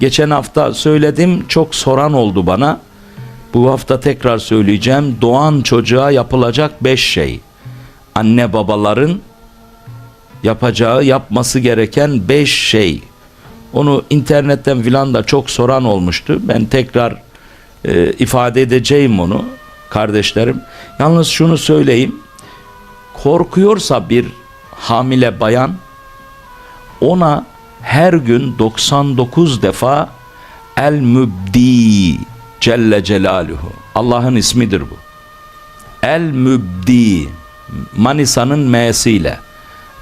Geçen hafta söyledim çok soran oldu bana. Bu hafta tekrar söyleyeceğim. Doğan çocuğa yapılacak beş şey. Anne babaların yapacağı, yapması gereken beş şey. Onu internetten filan da çok soran olmuştu. Ben tekrar e, ifade edeceğim onu kardeşlerim. Yalnız şunu söyleyeyim. Korkuyorsa bir hamile bayan ona her gün 99 defa El Mübdi Celle Celaluhu. Allah'ın ismidir bu. El Mübdi Manisa'nın M'siyle.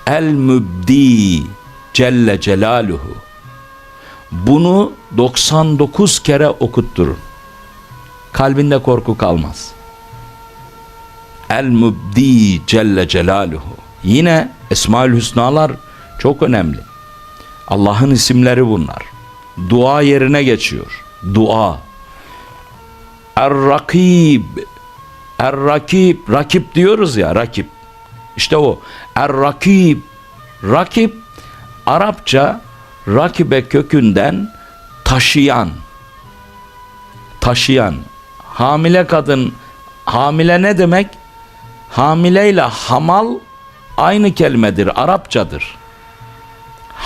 El Mübdi Celle Celaluhu. Bunu 99 kere okutturun. Kalbinde korku kalmaz. El Mübdi Celle Celaluhu. Yine Esmaül Hüsnalar çok önemli. Allah'ın isimleri bunlar. Dua yerine geçiyor. Dua. Er-Rakib. Er-Rakib. Rakip diyoruz ya rakip. İşte o. Er-Rakib. Rakip Arapça rakibe kökünden taşıyan. Taşıyan. Hamile kadın hamile ne demek? Hamileyle hamal aynı kelimedir. Arapçadır.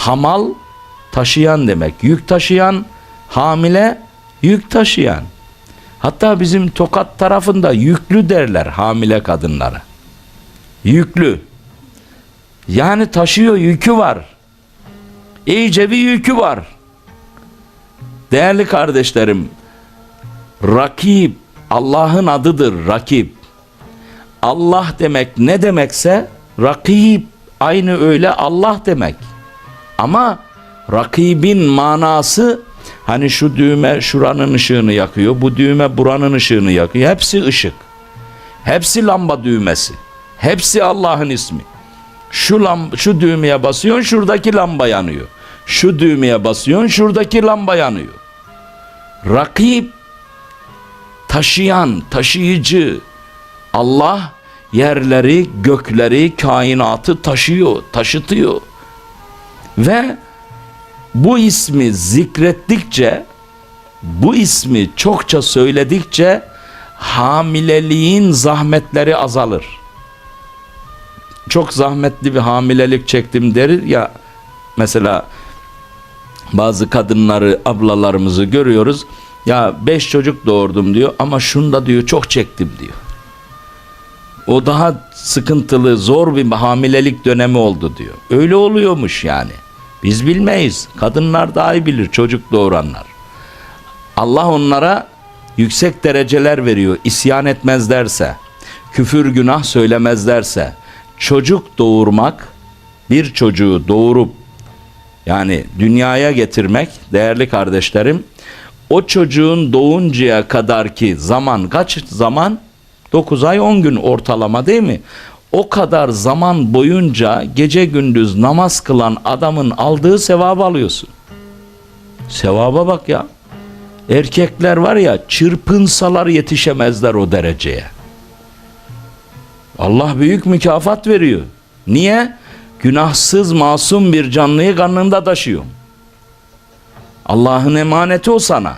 Hamal taşıyan demek. Yük taşıyan, hamile yük taşıyan. Hatta bizim Tokat tarafında yüklü derler hamile kadınlara. Yüklü. Yani taşıyor yükü var. İyice bir yükü var. Değerli kardeşlerim, rakip Allah'ın adıdır rakip. Allah demek ne demekse rakip aynı öyle Allah demek. Ama rakibin manası hani şu düğme şuranın ışığını yakıyor, bu düğme buranın ışığını yakıyor. Hepsi ışık. Hepsi lamba düğmesi. Hepsi Allah'ın ismi. Şu lam şu düğmeye basıyorsun şuradaki lamba yanıyor. Şu düğmeye basıyorsun şuradaki lamba yanıyor. Rakip taşıyan, taşıyıcı Allah yerleri, gökleri, kainatı taşıyor, taşıtıyor. Ve bu ismi zikrettikçe, bu ismi çokça söyledikçe hamileliğin zahmetleri azalır. Çok zahmetli bir hamilelik çektim derir ya mesela bazı kadınları, ablalarımızı görüyoruz. Ya beş çocuk doğurdum diyor ama şunda diyor çok çektim diyor. O daha sıkıntılı, zor bir hamilelik dönemi oldu diyor. Öyle oluyormuş yani. Biz bilmeyiz. Kadınlar daha iyi bilir çocuk doğuranlar. Allah onlara yüksek dereceler veriyor. İsyan etmezlerse, küfür günah söylemezlerse, çocuk doğurmak, bir çocuğu doğurup yani dünyaya getirmek değerli kardeşlerim, o çocuğun doğuncaya kadar ki zaman kaç zaman? 9 ay 10 gün ortalama değil mi? O kadar zaman boyunca gece gündüz namaz kılan adamın aldığı sevabı alıyorsun. Sevaba bak ya. Erkekler var ya çırpınsalar yetişemezler o dereceye. Allah büyük mükafat veriyor. Niye? Günahsız masum bir canlıyı karnında taşıyor. Allah'ın emaneti o sana.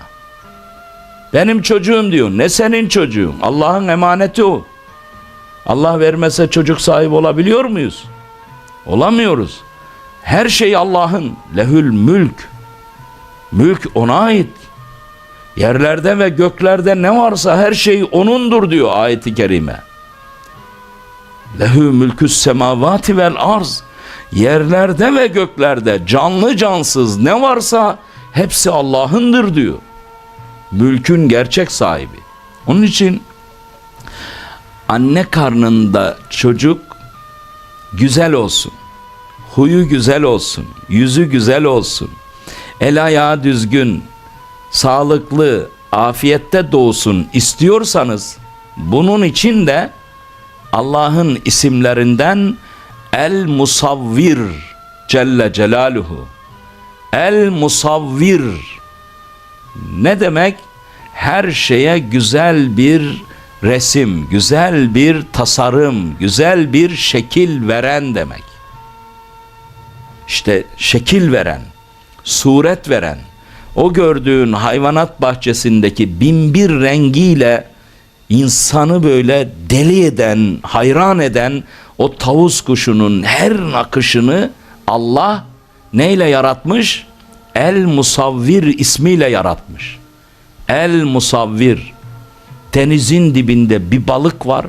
Benim çocuğum diyor. Ne senin çocuğun? Allah'ın emaneti o. Allah vermese çocuk sahibi olabiliyor muyuz? Olamıyoruz. Her şey Allah'ın. Lehül mülk. Mülk ona ait. Yerlerde ve göklerde ne varsa her şey O'nundur diyor ayeti kerime. Lehü mülküs semavati vel arz. Yerlerde ve göklerde canlı cansız ne varsa hepsi Allah'ındır diyor. Mülkün gerçek sahibi. Onun için anne karnında çocuk güzel olsun. Huyu güzel olsun. Yüzü güzel olsun. El ayağı düzgün, sağlıklı, afiyette doğsun istiyorsanız bunun için de Allah'ın isimlerinden El Musavvir Celle Celaluhu. El Musavvir ne demek? Her şeye güzel bir resim, güzel bir tasarım, güzel bir şekil veren demek. İşte şekil veren, suret veren, o gördüğün hayvanat bahçesindeki binbir rengiyle insanı böyle deli eden, hayran eden o tavus kuşunun her nakışını Allah neyle yaratmış? El Musavvir ismiyle yaratmış. El Musavvir. Denizin dibinde bir balık var.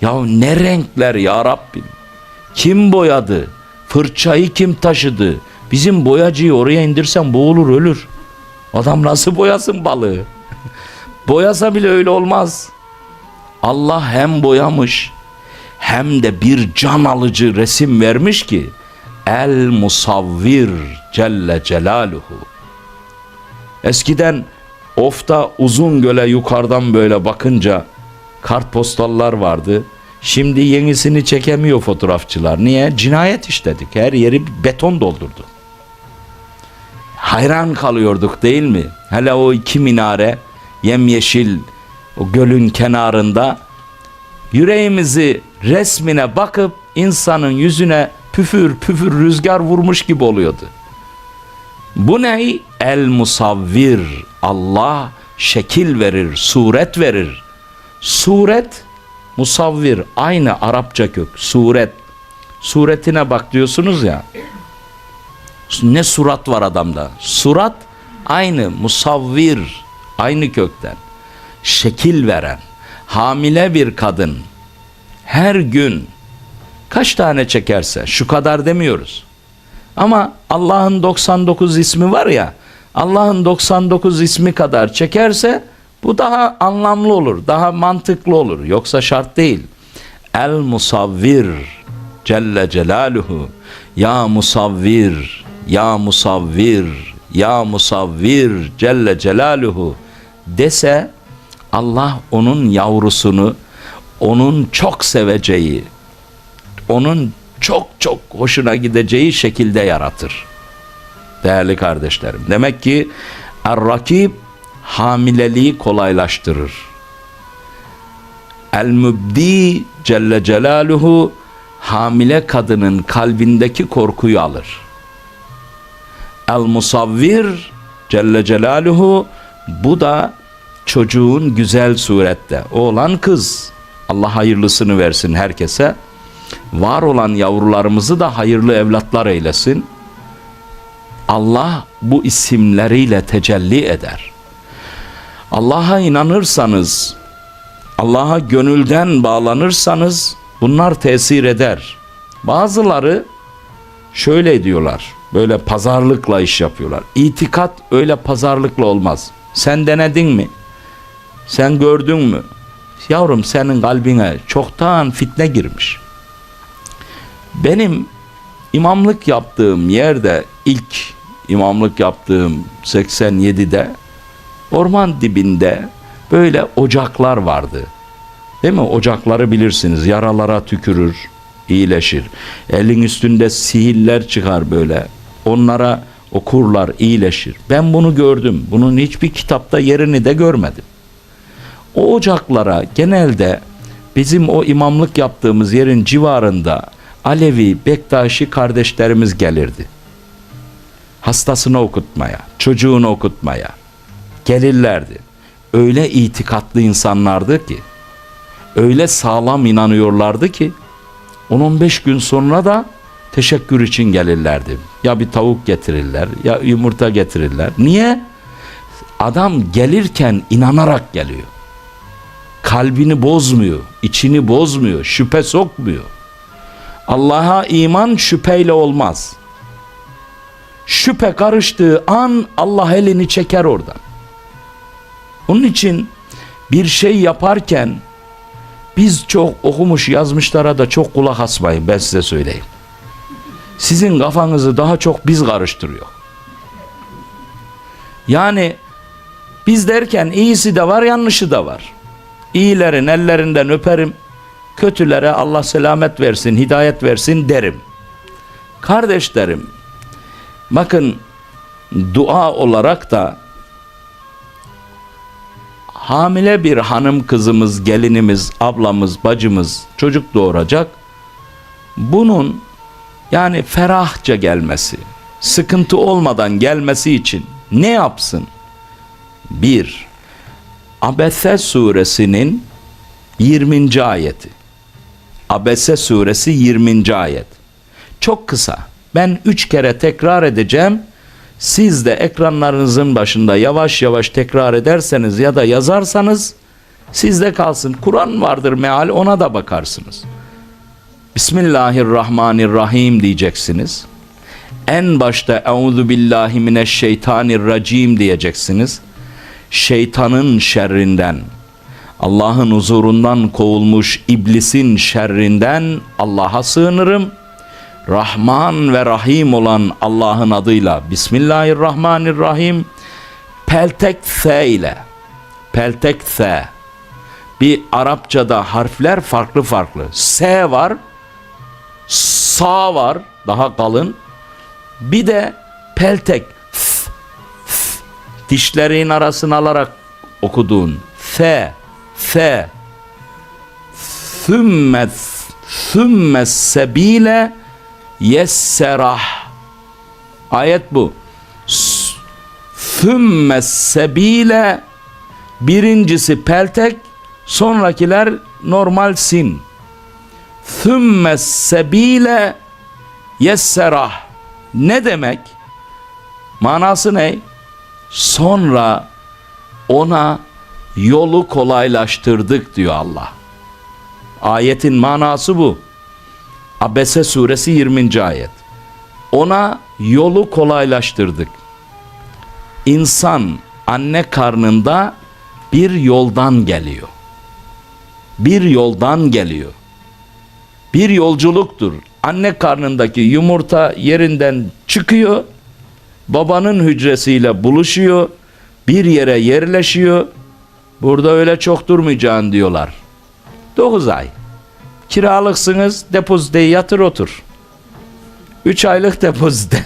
Ya ne renkler ya Rabbim. Kim boyadı? Fırçayı kim taşıdı? Bizim boyacıyı oraya indirsen boğulur ölür. Adam nasıl boyasın balığı? Boyasa bile öyle olmaz. Allah hem boyamış hem de bir can alıcı resim vermiş ki El Musavvir Celle Celaluhu. Eskiden Of'ta uzun göle yukarıdan böyle bakınca kartpostallar vardı. Şimdi yenisini çekemiyor fotoğrafçılar. Niye? Cinayet işledik. Her yeri beton doldurdu. Hayran kalıyorduk değil mi? Hele o iki minare yemyeşil o gölün kenarında yüreğimizi resmine bakıp insanın yüzüne püfür püfür rüzgar vurmuş gibi oluyordu. Bu ne? El musavvir. Allah şekil verir, suret verir. Suret, musavvir aynı Arapça kök. Suret. Suretine bak diyorsunuz ya. Ne surat var adamda. Surat aynı musavvir. Aynı kökten. Şekil veren. Hamile bir kadın her gün kaç tane çekerse şu kadar demiyoruz. Ama Allah'ın 99 ismi var ya Allah'ın 99 ismi kadar çekerse bu daha anlamlı olur, daha mantıklı olur. Yoksa şart değil. El Musavvir Celle Celaluhu Ya Musavvir Ya Musavvir Ya Musavvir Celle Celaluhu dese Allah onun yavrusunu onun çok seveceği onun çok çok hoşuna gideceği şekilde yaratır. Değerli kardeşlerim. Demek ki Er-Rakib hamileliği kolaylaştırır. El-Mübdi Celle Celaluhu hamile kadının kalbindeki korkuyu alır. El-Musavvir Celle Celaluhu bu da çocuğun güzel surette oğlan kız Allah hayırlısını versin herkese var olan yavrularımızı da hayırlı evlatlar eylesin. Allah bu isimleriyle tecelli eder. Allah'a inanırsanız, Allah'a gönülden bağlanırsanız bunlar tesir eder. Bazıları şöyle diyorlar, böyle pazarlıkla iş yapıyorlar. İtikat öyle pazarlıkla olmaz. Sen denedin mi? Sen gördün mü? Yavrum senin kalbine çoktan fitne girmiş. Benim imamlık yaptığım yerde ilk imamlık yaptığım 87'de orman dibinde böyle ocaklar vardı. Değil mi? Ocakları bilirsiniz. Yaralara tükürür, iyileşir. Elin üstünde sihirler çıkar böyle. Onlara okurlar, iyileşir. Ben bunu gördüm. Bunun hiçbir kitapta yerini de görmedim. O ocaklara genelde bizim o imamlık yaptığımız yerin civarında Alevi, Bektaşi kardeşlerimiz gelirdi. Hastasını okutmaya, çocuğunu okutmaya gelirlerdi. Öyle itikatlı insanlardı ki, öyle sağlam inanıyorlardı ki 10-15 gün sonra da teşekkür için gelirlerdi. Ya bir tavuk getirirler, ya yumurta getirirler. Niye? Adam gelirken inanarak geliyor. Kalbini bozmuyor, içini bozmuyor, şüphe sokmuyor. Allah'a iman şüpheyle olmaz. Şüphe karıştığı an Allah elini çeker oradan. Onun için bir şey yaparken biz çok okumuş yazmışlara da çok kulak asmayın ben size söyleyeyim. Sizin kafanızı daha çok biz karıştırıyor. Yani biz derken iyisi de var yanlışı da var. İyilerin ellerinden öperim kötülere Allah selamet versin, hidayet versin derim. Kardeşlerim, bakın dua olarak da hamile bir hanım kızımız, gelinimiz, ablamız, bacımız çocuk doğuracak. Bunun yani ferahça gelmesi, sıkıntı olmadan gelmesi için Ne yapsın? Bir, Abese suresinin 20. ayeti. Abese suresi 20. ayet. Çok kısa. Ben üç kere tekrar edeceğim. Siz de ekranlarınızın başında yavaş yavaş tekrar ederseniz ya da yazarsanız sizde kalsın. Kur'an vardır meal ona da bakarsınız. Bismillahirrahmanirrahim diyeceksiniz. En başta Euzu billahi mineşşeytanirracim diyeceksiniz. Şeytanın şerrinden, Allah'ın huzurundan kovulmuş iblisin şerrinden Allah'a sığınırım. Rahman ve Rahim olan Allah'ın adıyla Bismillahirrahmanirrahim. Peltek S ile Peltek S bir Arapçada harfler farklı farklı. S var, Sa var, daha kalın. Bir de peltek, f, f, dişlerin arasını alarak okuduğun F, F, Thümme, thümme sebile yesserah. Ayet bu. S- Thümme sebile birincisi peltek, sonrakiler normal sin. Thümme sebile yesserah. Ne demek? Manası ne? Sonra ona yolu kolaylaştırdık diyor Allah. Ayetin manası bu. Abese suresi 20. ayet. Ona yolu kolaylaştırdık. İnsan anne karnında bir yoldan geliyor. Bir yoldan geliyor. Bir yolculuktur. Anne karnındaki yumurta yerinden çıkıyor. Babanın hücresiyle buluşuyor. Bir yere yerleşiyor. Burada öyle çok durmayacaksın diyorlar. 9 ay. Kiralıksınız depoziteyi yatır otur. 3 aylık depozite.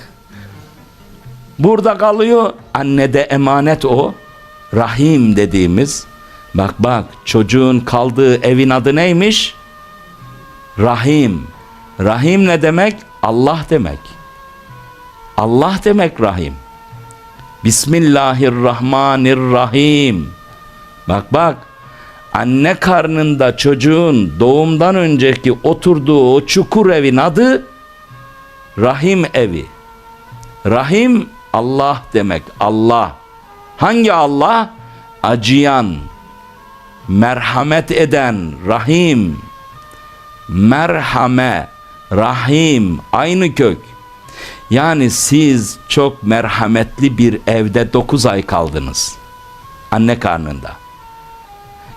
Burada kalıyor. Annede emanet o. Rahim dediğimiz. Bak bak çocuğun kaldığı evin adı neymiş? Rahim. Rahim ne demek? Allah demek. Allah demek Rahim. Bismillahirrahmanirrahim. Bak bak. Anne karnında çocuğun doğumdan önceki oturduğu o çukur evin adı Rahim evi. Rahim Allah demek. Allah. Hangi Allah? Acıyan, merhamet eden, rahim, merhame, rahim, aynı kök. Yani siz çok merhametli bir evde 9 ay kaldınız. Anne karnında.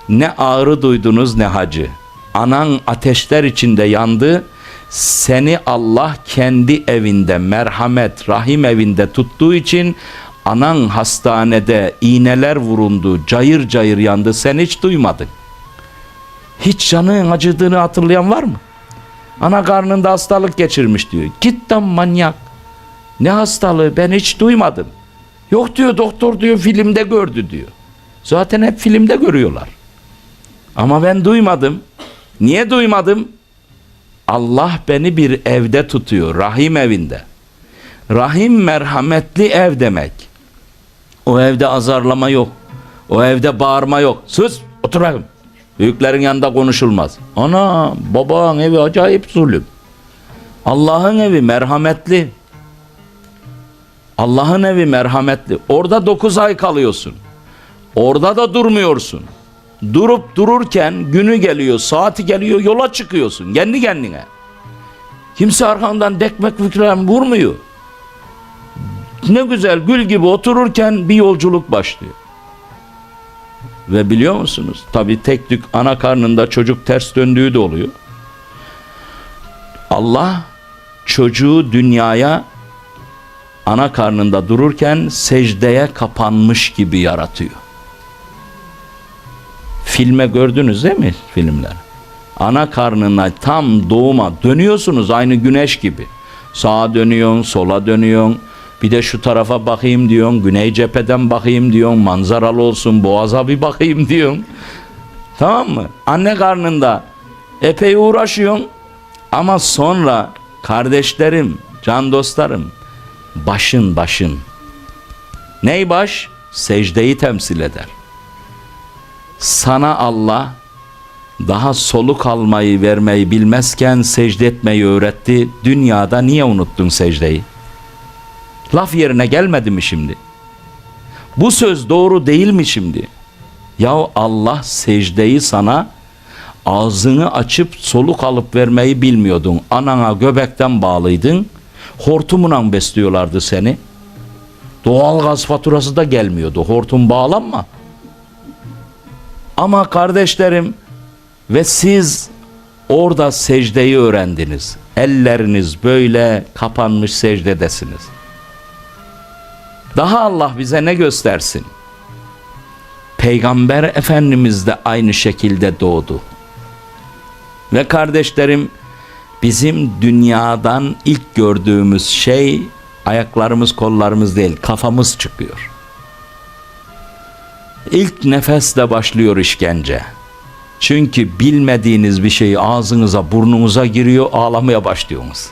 Ne ağrı duydunuz ne hacı. Anan ateşler içinde yandı. Seni Allah kendi evinde, merhamet, rahim evinde tuttuğu için anan hastanede iğneler vurundu, cayır cayır yandı. Sen hiç duymadın. Hiç canın acıdığını hatırlayan var mı? Ana karnında hastalık geçirmiş diyor. Git lan manyak. Ne hastalığı ben hiç duymadım. Yok diyor doktor diyor filmde gördü diyor. Zaten hep filmde görüyorlar. Ama ben duymadım. Niye duymadım? Allah beni bir evde tutuyor. Rahim evinde. Rahim merhametli ev demek. O evde azarlama yok. O evde bağırma yok. Sus otur bakayım. Büyüklerin yanında konuşulmaz. Ana babanın evi acayip zulüm. Allah'ın evi merhametli. Allah'ın evi merhametli. Orada dokuz ay kalıyorsun. Orada da durmuyorsun. Durup dururken günü geliyor, saati geliyor, yola çıkıyorsun kendi kendine. Kimse arkandan dekmek fikren vurmuyor. Ne güzel gül gibi otururken bir yolculuk başlıyor. Ve biliyor musunuz? Tabi tek tük ana karnında çocuk ters döndüğü de oluyor. Allah çocuğu dünyaya ana karnında dururken secdeye kapanmış gibi yaratıyor. Filme gördünüz değil mi filmler? Ana karnına tam doğuma dönüyorsunuz aynı güneş gibi. Sağa dönüyorsun, sola dönüyorsun. Bir de şu tarafa bakayım diyorsun. Güney cepheden bakayım diyorsun. Manzaralı olsun boğaza bir bakayım diyorsun. Tamam mı? Anne karnında epey uğraşıyorsun. Ama sonra kardeşlerim, can dostlarım başın başın Ney baş? Secdeyi temsil eder. Sana Allah daha soluk almayı vermeyi bilmezken secde etmeyi öğretti. Dünyada niye unuttun secdeyi? Laf yerine gelmedi mi şimdi? Bu söz doğru değil mi şimdi? Ya Allah secdeyi sana ağzını açıp soluk alıp vermeyi bilmiyordun. Anana göbekten bağlıydın. Hortumuna besliyorlardı seni. Doğal gaz faturası da gelmiyordu. Hortum bağlanma. Ama kardeşlerim ve siz orada secdeyi öğrendiniz. Elleriniz böyle kapanmış secdedesiniz. Daha Allah bize ne göstersin? Peygamber Efendimiz de aynı şekilde doğdu. Ve kardeşlerim bizim dünyadan ilk gördüğümüz şey ayaklarımız kollarımız değil kafamız çıkıyor. İlk nefesle başlıyor işkence. Çünkü bilmediğiniz bir şey ağzınıza burnunuza giriyor ağlamaya başlıyorsunuz.